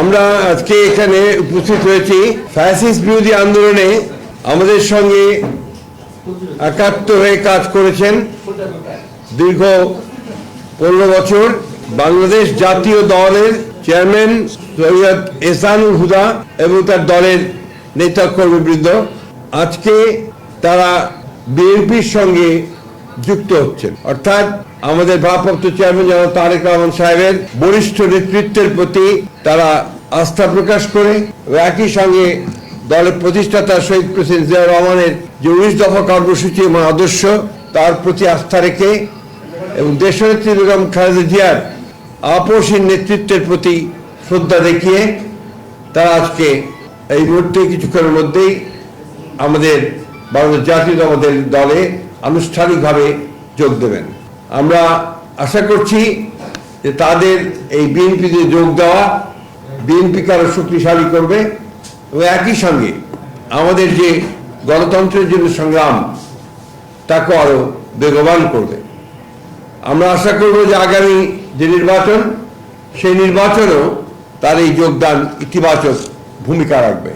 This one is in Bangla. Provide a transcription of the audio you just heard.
আমরা আজকে এখানে উপস্থিত হয়েছি ফ্যাসিস্ট বিরোধী আন্দোলনে আমাদের সঙ্গে একাত্ম হয়ে কাজ করেছেন দীর্ঘ পনেরো বছর বাংলাদেশ জাতীয় দলের চেয়ারম্যান সৈয়দ এসানুল হুদা এবং তার দলের নেতা কর্মীবৃন্দ। আজকে তারা বিএনপির সঙ্গে যুক্ত হচ্ছেন। অর্থাৎ আমাদের ভারপ্রাপ্ত চেয়ারম্যান জনাব তারেক রহমান সাহেবের বরিষ্ঠ নেতৃত্বের প্রতি তারা আস্থা প্রকাশ করে একই সঙ্গে দলের প্রতিষ্ঠাতা শহীদ প্রেসিডেন্ট জিয়া রহমানের যে উনিশ দফা কর্মসূচি এবং আদর্শ, তার প্রতি আস্থা রেখে এবং দেশনেত্রী বেগম খালেদা জিয়ার আপসীন নেতৃত্বের প্রতি শ্রদ্ধা দেখিয়ে তারা আজকে এই মুহূর্তে কিছুক্ষণের মধ্যেই আমাদের বাংলাদেশ জাতীয় আমাদের দলে আনুষ্ঠানিকভাবে যোগ দেবেন। আমরা আশা করছি যে তাদের এই বিএনপিতে যোগ দেওয়া বিএনপিকে আরও শক্তিশালী করবে এবং একই সঙ্গে আমাদের যে গণতন্ত্রের জন্য সংগ্রাম, তাকে আরও বেগবান করবে। আমরা আশা করব যে আগামী যে নির্বাচন, সেই নির্বাচনেও তার এই যোগদান ইতিবাচক ভূমিকা রাখবে।